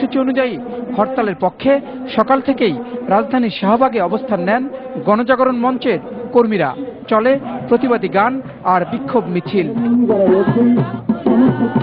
সূচি অনুযায়ী হরতালের পক্ষে সকাল থেকেই রাজধানীর শাহবাগে অবস্থান নেন গণজাগরণ মঞ্চের কর্মীরা। চলে প্রতিবাদী গান আর বিক্ষোভ মিছিল। কর্মসূচি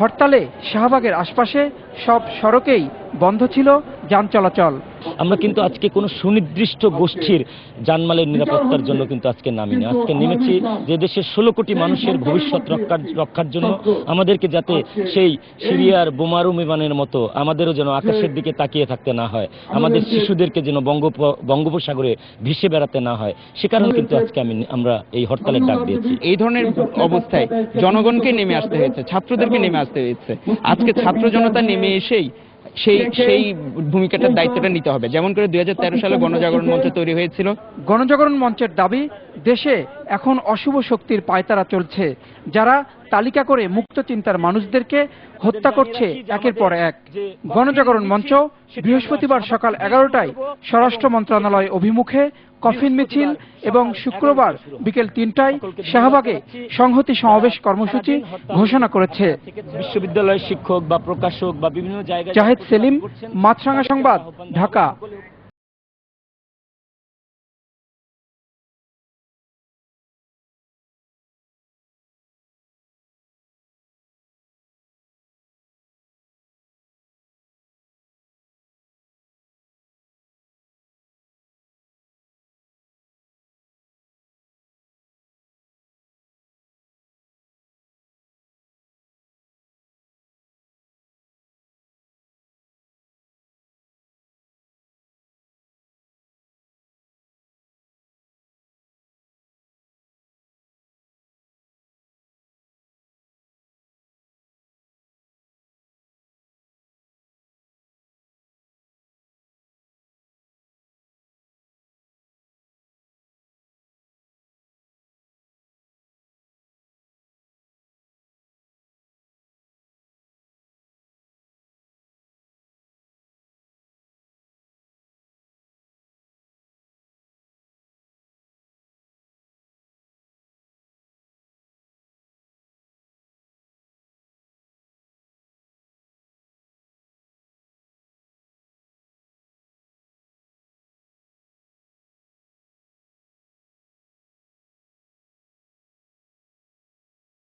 হরতালে শাহবাগের আশপাশে সব সড়কেই বন্ধ ছিল যান চলাচল। আমরা কিন্তু আজকে কোনো সুনির্দিষ্ট গোষ্ঠীর জানমালের নিরাপত্তার জন্য কিন্তু আজকে নামিনি। আজকে নেমেছি যে দেশের ষোলো কোটি মানুষের ভবিষ্যৎ রক্ষার রক্ষার জন্য আমাদেরকে যাতে সেই সিরিয়ার বোমারু বিমানের মতো আমাদেরও যেন আকাশের দিকে তাকিয়ে থাকতে না হয় আমাদের শিশুদেরকে যেন বঙ্গোপ বঙ্গোপসাগরে ভেসে বেড়াতে না হয় সে কারণে কিন্তু আজকে আমি আমরা এই হরতালের ডাক দিয়েছি। এই ধরনের অবস্থায় জনগণকে নেমে আসতে হয়েছে ছাত্রদেরকে নেমে আসতে হয়েছে। আজকে ছাত্র জনতা নেমে এসেই সেই সেই ভূমিকাটার দায়িত্বটা নিতে হবে। যেমন করে দুই সালে গণজাগরণ মঞ্চ তৈরি হয়েছিল। গণজাগরণ মঞ্চের দাবি দেশে এখন অশুভ শক্তির পায়তারা চলছে যারা তালিকা করে মুক্ত চিন্তার মানুষদেরকে হত্যা করছে একের পর এক। গণজাগরণ মঞ্চ বৃহস্পতিবার সকাল এগারোটায় স্বরাষ্ট্র মন্ত্রণালয় অভিমুখে কফিন মিছিল এবং শুক্রবার বিকেল তিনটায় শাহবাগে সংহতি সমাবেশ কর্মসূচি ঘোষণা করেছে। বিশ্ববিদ্যালয়ের শিক্ষক বা প্রকাশক বা বিভিন্ন জায়গায় জাহেদ সেলিম মাছরাঙ্গা সংবাদ ঢাকা।